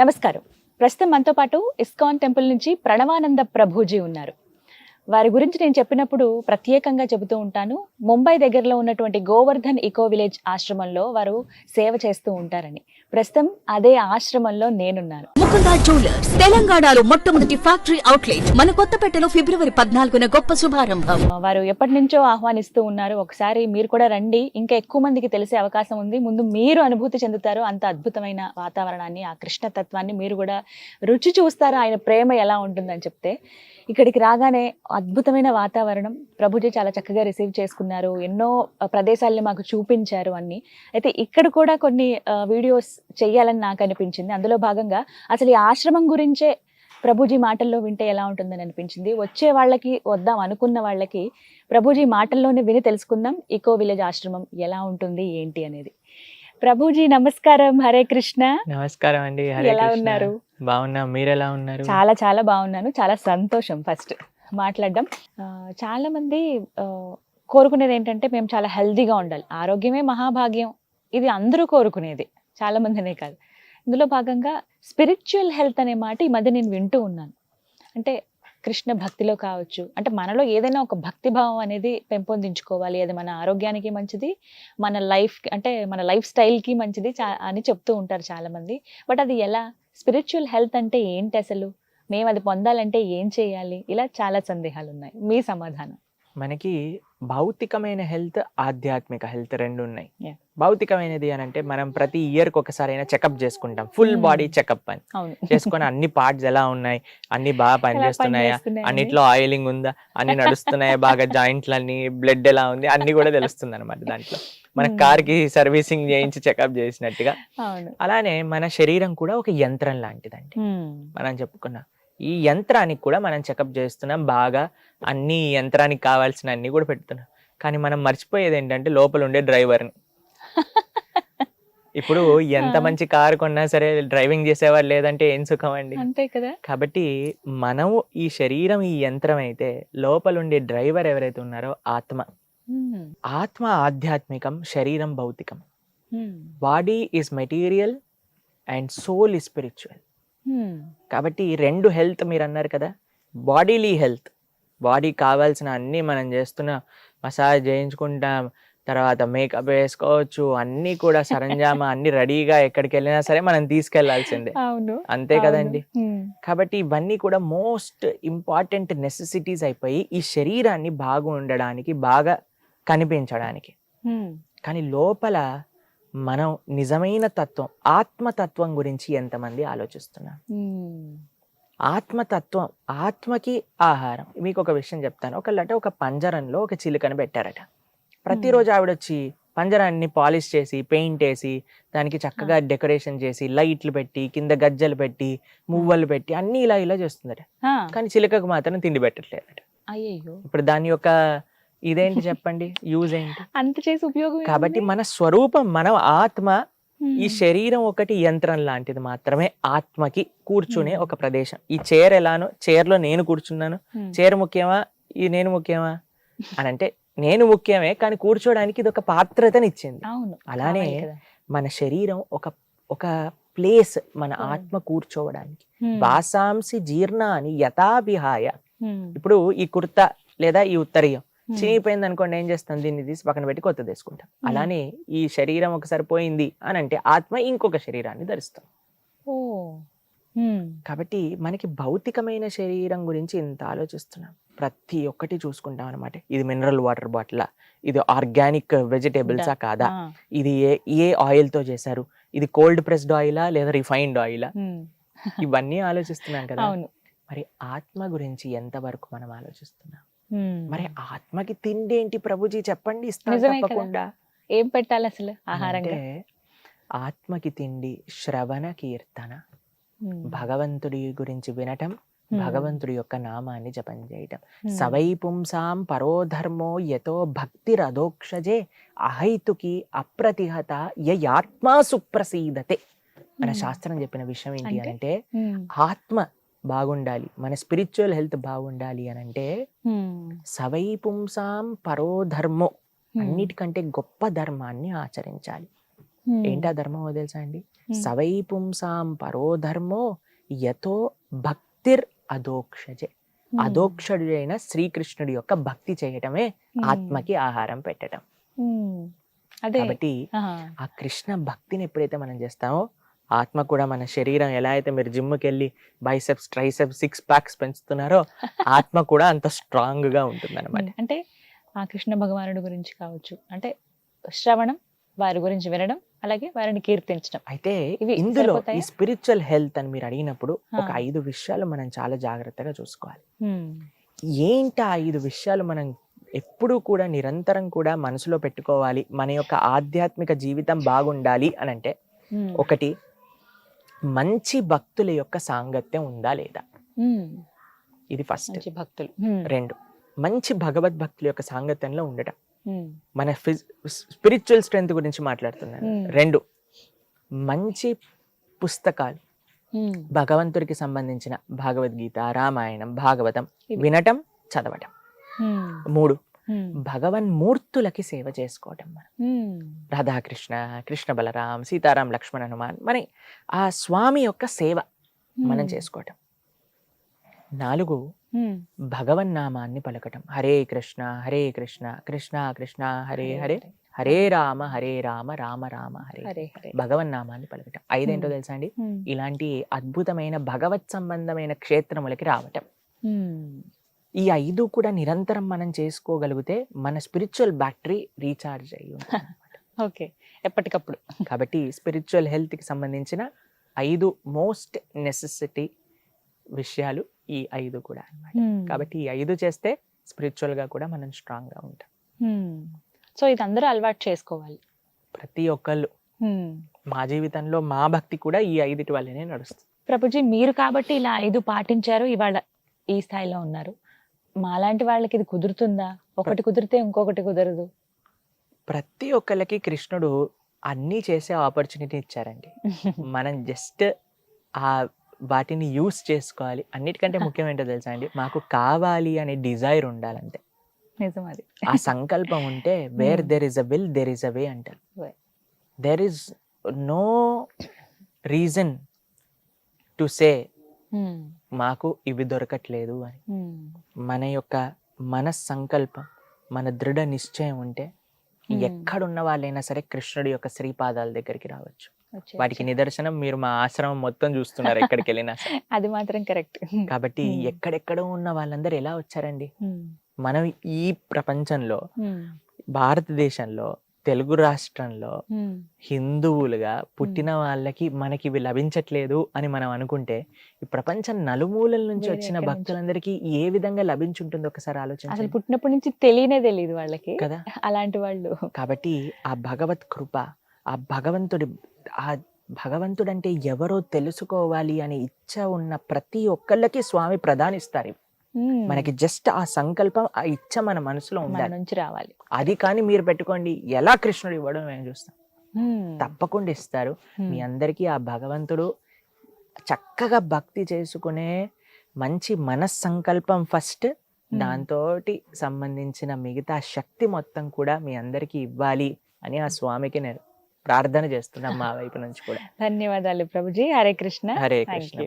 నమస్కారం. ప్రస్తుతం మనతో పాటు ఇస్కాన్ టెంపుల్ నుంచి ప్రణవానంద ప్రభుజీ ఉన్నారు. వారి గురించి నేను చెప్పినప్పుడు ప్రత్యేకంగా చెబుతూ ఉంటాను. ముంబై దగ్గరలో ఉన్నటువంటి గోవర్ధన్ ఇకో విలేజ్ ఆశ్రమంలో వారు సేవ చేస్తూ ఉంటారని. ప్రస్తుతం అదే ఆశ్రమంలో నేనున్నాను. ముకుందా జ్యువెలర్స్ తెలంగాణలో మొట్టమొదటి ఫ్యాక్టరీ అవుట్లెట్ మన కొత్తపేటలో ఫిబ్రవరి పద్నాలుగున గొప్ప శుభారంభం. వారు ఎప్పటి నుంచో ఆహ్వానిస్తూ ఉన్నారు. ఒకసారి మీరు కూడా రండి. ఇంకా ఎక్కువ మందికి తెలిసే అవకాశం ఉంది. ముందు మీరు అనుభూతి చెందుతారు. అంత అద్భుతమైన వాతావరణాన్ని ఆ కృష్ణతత్వాన్ని మీరు కూడా రుచి చూస్తారు? ఆయన ప్రేమ ఎలా ఉంటుందని చెప్తే ఇక్కడికి రాగానే అద్భుతమైన వాతావరణం. ప్రభుజీ చాలా చక్కగా రిసీవ్ చేసుకున్నారు. ఎన్నో ప్రదేశాలని మాకు చూపించారు అన్ని. అయితే ఇక్కడ కూడా కొన్ని వీడియోస్ చేయాలని నాకు అనిపించింది. అందులో భాగంగా అసలు ఈ ఆశ్రమం గురించే ప్రభుజీ మాటల్లో వింటే ఎలా ఉంటుందని అనిపించింది. వచ్చే వాళ్ళకి వద్దాం అనుకున్న వాళ్ళకి ప్రభుజీ మాటల్లోనే విని తెలుసుకుందాం. ఇకో విలేజ్ ఆశ్రమం ఎలా ఉంటుంది ఏంటి అనేది. ప్రభుజీ నమస్కారం. హరే కృష్ణ. నమస్కారం అండి. ఎలా. ఉన్నారు? బాగున్నా. మీరు ఎలా ఉన్నారు? చాలా చాలా బాగున్నాను. చాలా సంతోషం ఫస్ట్ మాట్లాడడం. చాలా మంది కోరుకునేది ఏంటంటే మేము చాలా హెల్దీగా ఉండాలి. ఆరోగ్యమే మహాభాగ్యం. ఇది అందరూ కోరుకునేది. చాలా మందినే కాదు. ఇందులో భాగంగా స్పిరిచువల్ హెల్త్ అనే మాట ఈ మధ్య నేను వింటూ ఉన్నాను. అంటే కృష్ణ భక్తిలో కావచ్చు అంటే మనలో ఏదైనా ఒక భక్తి భావం అనేది పెంపొందించుకోవాలి. అది మన ఆరోగ్యానికి మంచిది మన లైఫ్ అంటే మన లైఫ్ స్టైల్కి మంచిది చా అని చెప్తూ ఉంటారు చాలామంది. బట్ అది ఎలా? స్పిరిచువల్ హెల్త్ అంటే ఏంటి అసలు? మేము అది పొందాలంటే ఏం చేయాలి? ఇలా చాలా సందేహాలు ఉన్నాయి మీ సమాధానం. మనకి భౌతికమైన హెల్త్ ఆధ్యాత్మిక హెల్త్ రెండు ఉన్నాయి. భౌతికమైనది అని అంటే మనం ప్రతి ఇయర్కి ఒకసారి అయినా చెకప్ చేసుకుంటాం. Full Hmm. బాడీ చెకప్ అని. చేసుకొని అన్ని పార్ట్స్ ఎలా ఉన్నాయి? అన్ని బాగా పనిచేస్తున్నాయా. అన్నిట్లో ఆయిలింగ్ ఉందా? అన్ని నడుస్తున్నాయా? బాగా జాయింట్లు అన్ని బ్లడ్ ఎలా ఉంది? అన్ని కూడా తెలుస్తుంది అనమాట దాంట్లో. మన Hmm. కార్కి సర్వీసింగ్ చేయించి చెకప్ చేసినట్టుగా. అలానే మన శరీరం కూడా ఒక యంత్రం లాంటిదండి. Hmm. మనం చెప్పుకున్నాం ఈ యంత్రానికి కూడా మనం చెకప్ చేస్తున్నాం. బాగా అన్ని యంత్రానికి కావాల్సిన అన్ని కూడా పెడుతున్నాం. కానీ మనం మర్చిపోయేది ఏంటంటే లోపల ఉండే డ్రైవర్ని. ఇప్పుడు ఎంత. మంచి కారు కొన్నా సరే డ్రైవింగ్ చేసేవారు లేదంటే ఏం సుఖం అండి? అంతే కదా. కాబట్టి మనం ఈ శరీరం ఈ యంత్రం అయితే లోపల ఉండే డ్రైవర్ ఎవరైతే ఉన్నారో ఆత్మ. ఆత్మ ఆధ్యాత్మికం శరీరం భౌతికం. Body is material and soul is spiritual. కాబట్టి రెండు హెల్త్ మీరు అన్నారు కదా బాడీలీ హెల్త్ బాడీ కావాల్సిన అన్నీ మనం చేస్తున్న మసాజ్ చేయించుకుంటాం తర్వాత మేకప్ వేసుకోవచ్చు అన్నీ కూడా సరంజామా అన్ని రెడీగా ఎక్కడికి వెళ్ళినా సరే మనం తీసుకెళ్ళాల్సిందే అవును అంతే. కదండి. కాబట్టి ఇవన్నీ కూడా మోస్ట్ ఇంపార్టెంట్ నెసెసిటీస్ అయిపోయి ఈ శరీరాన్ని బాగా ఉండడానికి బాగా కనిపించడానికి. కానీ లోపల మనం నిజమైన తత్వం ఆత్మతత్వం గురించి ఎంతమంది ఆలోచిస్తున్నారు? Hmm. ఆత్మతత్వం ఆత్మకి ఆహారం. మీకు ఒక విషయం చెప్తాను. ఒకళ్ళంటే ఒక పంజరంలో ఒక చిలుకని పెట్టారట. ప్రతిరోజు ఆవిడ వచ్చి పంజరాన్ని పాలిష్ చేసి పెయింట్ వేసి దానికి చక్కగా డెకరేషన్ చేసి లైట్లు పెట్టి కింద గజ్జలు పెట్టి మువ్వలు పెట్టి అన్ని ఇలా ఇలా చేస్తుందట. Ah. కానీ చిలుకకు మాత్రం తిండి పెట్టట్లేదట. ఇప్పుడు దాని యొక్క ఇదేంటి చెప్పండి యూజ్ ఏంటి అంత చేసి ఉపయోగం కాబట్టి? మన స్వరూపం మనం ఆత్మ ఈ. శరీరం ఒకటి యంత్రం లాంటిది మాత్రమే ఆత్మకి కూర్చునే. ఒక ప్రదేశం ఈ చైర్ ఎలానో చైర్లో నేను కూర్చున్నాను. చైర్ ముఖ్యమా ఈ నేను ముఖ్యమా అని అంటే నేను ముఖ్యమే కానీ కూర్చోడానికి ఇది ఒక పాత్రతని ఇచ్చింది అవును అలానే. మన శరీరం ఒక ఒక ప్లేస్ మన. ఆత్మ కూర్చోవడానికి. వాసాంసి జీర్ణాని యథాభిహాయ. ఇప్పుడు ఈ కుర్తా లేదా ఈ ఉత్తరీయం. చినిగిపోయింది అనుకోండి ఏం చేస్తాం? దీన్ని తీసి పక్కన పెట్టి కొత్త తీసుకుంటాం. అలానే ఈ శరీరం ఒకసారి పోయింది అని అంటే ఆత్మ ఇంకొక శరీరాన్ని ధరిస్తాం. Hmm. కాబట్టి మనకి భౌతికమైన శరీరం గురించి ఇంత ఆలోచిస్తున్నాం. ప్రతి ఒక్కటి చూసుకుంటాం అనమాట ఇది మినరల్ వాటర్ బాటిల్ ఇది ఆర్గానిక్ వెజిటేబుల్సా కాదా? Ah. ఇది ఏ ఏ ఆయిల్తో చేశారు? ఇది కోల్డ్ ప్రెస్డ్ ఆయిలా లేదా రిఫైన్డ్ ఆయిలా Hmm. ఇవన్నీ ఆలోచిస్తున్నాం కదా. మరి ఆత్మ గురించి ఎంత వరకు మనం ఆలోచిస్తున్నాం? Hmm. మరి ఆత్మకి తిండి ఏంటి ప్రభుజీ చెప్పండి ఇస్తాను. తప్పకుండా ఏం పెట్టాలి అసలు ఆహారంగా ఆత్మకి తిండి శ్రవణ కీర్తన. భగవంతుడి గురించి వినటం. భగవంతుడి యొక్క నామాన్ని జపం చేయటం. సవై పుంసాం పరోధర్మో యతో భక్తిరధోక్షజే అహైతుకి అప్రతిహత యయాత్మా సుప్రసీదతే మన. శాస్త్రం చెప్పిన విషయం ఏంటి అంటే? ఆత్మ బాగుండాలి మన స్పిరిచువల్ హెల్త్ బాగుండాలి అని అంటే. సవై పుంసాం పరోధర్మో Hmm. అన్నిటికంటే గొప్ప ధర్మాన్ని ఆచరించాలి. ఏంటి ఆ ధర్మమో తెలుసా అండి. సవై పుంసాం పరో ధర్మో యతో భక్తిర్ అదోక్షజే. అదోక్షజుడైన శ్రీకృష్ణుడి యొక్క భక్తి చేయటమే. ఆత్మకి ఆహారం పెట్టడం. అదే కాబట్టి. ఆ కృష్ణ భక్తిని ఎప్పుడైతే మనం చేస్తామో ఆత్మ కూడా మన శరీరం ఎలా అయితే మీరు జిమ్కి వెళ్ళి బైసెప్స్ ట్రైసెప్స్ సిక్స్ ప్యాక్స్ పెంచుతున్నారో ఆత్మ కూడా అంత స్ట్రాంగ్గా ఉంటుంది అనమాట అంటే ఆ కృష్ణ భగవానుడి గురించి కావచ్చు అంటే శ్రవణం వారి గురించి వినడం అలాగే వారిని కీర్తించడం అయితే ఇవి ఇందులో ఈ? స్పిరిచువల్ హెల్త్ అని మీరు అడిగినప్పుడు ఒక. ఐదు విషయాలు మనం చాలా జాగ్రత్తగా చూసుకోవాలి. ఏంటి ఆ ఐదు విషయాలు మనం ఎప్పుడూ కూడా నిరంతరం కూడా మనసులో పెట్టుకోవాలి మన యొక్క ఆధ్యాత్మిక జీవితం బాగుండాలి అని అంటే. ఒకటి మంచి భక్తుల యొక్క సాంగత్యం ఉందా లేదా. ఇది ఫస్ట్ భక్తులు. రెండు మంచి భగవద్భక్తుల యొక్క సాంగత్యంలో ఉండటం. మన స్పిరిచువల్ స్ట్రెంగ్త్ గురించి మాట్లాడుతున్నాను. రెండు మంచి పుస్తకాలు. భగవంతుడికి సంబంధించిన భగవద్గీత రామాయణం భాగవతం. వినటం చదవటం. మూడు. భగవన్మూర్తులకి సేవ చేసుకోవటం మనం. రాధాకృష్ణ కృష్ణ బలరాం సీతారాం లక్ష్మణ హనుమాన్ మరి ఆ స్వామి యొక్క సేవ మనం. చేసుకోవటం నాలుగు Hmm. భగవన్నామాన్ని పలకటం హరే కృష్ణ హరే కృష్ణ కృష్ణ కృష్ణ హరే హరే హరే రామ హరే రామ రామ రామ హరే హరే భగవన్నామాన్ని పలకటం ఐదేంటో. తెలుసా అండి. ఇలాంటి అద్భుతమైన భగవత్ సంబంధమైన క్షేత్రములకి రావటం. ఈ ఐదు కూడా నిరంతరం మనం చేసుకోగలిగితే మన స్పిరిచువల్ బ్యాటరీ రీఛార్జ్ అయ్యి ఓకే. ఎప్పటికప్పుడు. కాబట్టి స్పిరిచువల్ హెల్త్కి సంబంధించిన ఐదు మోస్ట్ నెసెసిటీ విషయాలు ఈ ఐదు కూడా అన్నమాట. Hmm. కాబట్టి ఈ ఐదు చేస్తే స్పిరిచువల్గా కూడా మనం స్ట్రాంగ్గా ఉంటాం. సో ఇది అందరూ అలవాటు చేసుకోవాలి. ప్రతి ఒక్కళ్ళు. మా జీవితంలో మా భక్తి కూడా ఈ ఐదుటి వల్లనే నడుస్తుంది. ప్రభుజీ మీరు కాబట్టి ఇలా ఐదు పాటించారు ఇవాళ ఈ స్థాయిలో ఉన్నారు. మాలాంటి వాళ్ళకి ఇది కుదురుతుందా? ఒకటి కుదిరితే ఇంకొకటి కుదరదు. ప్రతి ఒక్కళ్ళకి కృష్ణుడు అన్నీ చేసే ఆపర్చునిటీ ఇచ్చారండి. మనం జస్ట్ ఆ వాటిని యూస్ చేసుకోవాలి. అన్నిటికంటే ముఖ్యం ఏంటో తెలుసా అండి? మాకు కావాలి అనే డిజైర్ ఉండాలంటే. నిజం అది ఆ సంకల్పం ఉంటే where. There is a will there is a way అంటారు. There is no reason to say. మాకు ఇవి దొరకట్లేదు అని Hmm. మన యొక్క మన సంకల్పం మన దృఢ నిశ్చయం ఉంటే Hmm. ఎక్కడున్న వాళ్ళైనా సరే కృష్ణుడి యొక్క శ్రీపాదాల దగ్గరికి రావచ్చు వచ్చే- వాటికి నిదర్శనం మీరు మా ఆశ్రమం మొత్తం చూస్తున్నారు ఎక్కడికి వెళ్ళినా. అది మాత్రం కరెక్ట్ కాబట్టి Hmm. ఎక్కడెక్కడో ఉన్న వాళ్ళందరూ ఎలా వచ్చారండి మనం ఈ ప్రపంచంలో. భారతదేశంలో తెలుగు రాష్ట్రంలో హిందువులుగా పుట్టిన వాళ్ళకి మనకి ఇవి లభించట్లేదు అని మనం అనుకుంటే ఈ ప్రపంచం నలుమూలల నుంచి వచ్చిన? భక్తులందరికీ ఏ విధంగా లభించుంటుందో ఒకసారి అసలు ఆలోచించండి పుట్టినప్పటి నుంచి తెలియనే తెలియదు వాళ్ళకి. కదా? అలాంటి వాళ్ళు. కాబట్టి ఆ భగవత్ కృప ఆ భగవంతుడి ఆ భగవంతుడు అంటే ఎవరో తెలుసుకోవాలి అనే ఇచ్చ ఉన్న ప్రతి ఒక్కళ్ళకి స్వామి ప్రదానిస్తారు Hmm. మనకి జస్ట్ ఆ సంకల్పం ఆ ఇచ్చ మన మనసులో మన ఉండాలి. నుంచి రావాలి. అది కానీ మీరు పెట్టుకోండి. ఎలా కృష్ణుడు ఇవ్వడం మేము చూస్తాం. తప్పకుండా ఇస్తారు. మీ అందరికీ ఆ భగవంతుడు చక్కగా భక్తి చేసుకునే మంచి మనస్సంకల్పం ఫస్ట్. దాంతో సంబంధించిన మిగతా శక్తి మొత్తం కూడా మీ అందరికీ ఇవ్వాలి అని ఆ స్వామికి నేను ప్రార్థన చేస్తున్నాం మా వైపు నుంచి కూడా. ధన్యవాదాలు ప్రభుజీ. హరే కృష్ణ. హరే కృష్ణ